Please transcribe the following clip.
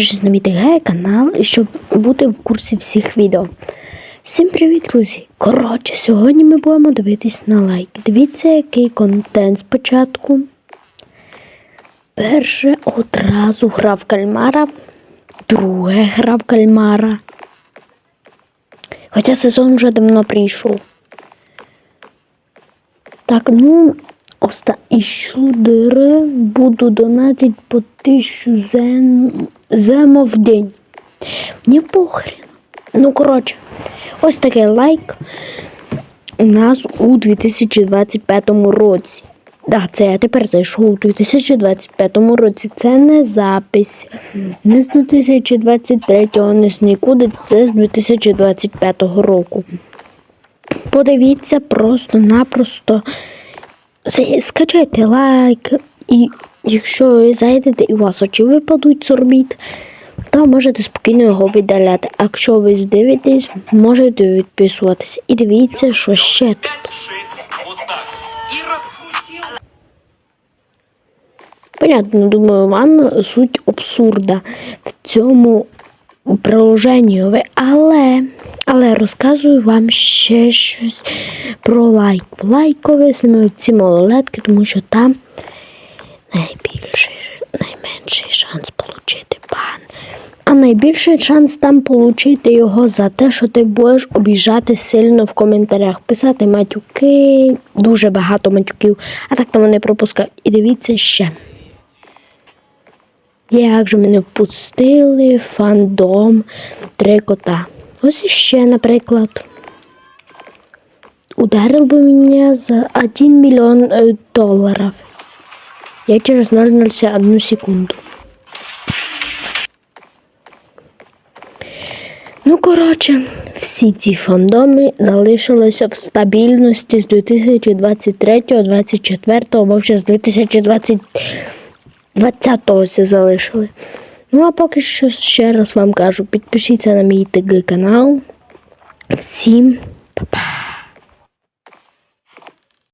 підпишись на мій ТГ канал, щоб бути в курсі всіх відео. Всім привіт, друзі! Коротше, сьогодні ми будемо дивитись на лайк. Дивіться, який контент спочатку. Перше одразу грав кальмара, друге грав кальмара. Хоча сезон вже давно прийшов. Так, ну, оста... іщу дири, буду донатити по тисячу зем... земо в день. Мені похрен. Ну, коротше, ось такий лайк у нас у 2025 році. Так, це я тепер зайшов у 2025 році. Це не запись. Не з 2023, не з нікуди, це з 2025 року. Подивіться просто-напросто. Скачайте лайк, і якщо ви зайдете і у вас очі випадуть з орбіт, то можете спокійно його видаляти. А якщо ви здивитесь, можете відписуватися. І дивіться, що ще тут. 5-6, вот так. И раскрутил. Понятно, думаю, вам суть абсурда в цьому приложенні, але, але розказую вам ще щось про лайк. В лайкові саме ці малолетки, тому що там найбільший, найменший шанс отримати бан. А найбільший шанс там отримати його за те, що ти будеш обіжати сильно в коментарях, писати матюки, дуже багато матюків, а так там вони пропускають. І дивіться ще. Як же мене впустили фандом три кота. Ось іще, наприклад. Ударив би мене за 1 мільйон е, доларів. Я через 0,01 секунду. Ну, коротше, всі ці фандоми залишилися в стабільності з 2023, 2024 або вже з 2020 20-го все залишили. Ну, а поки що ще раз вам кажу, підпишіться на мій ТГ канал. Всім па-па!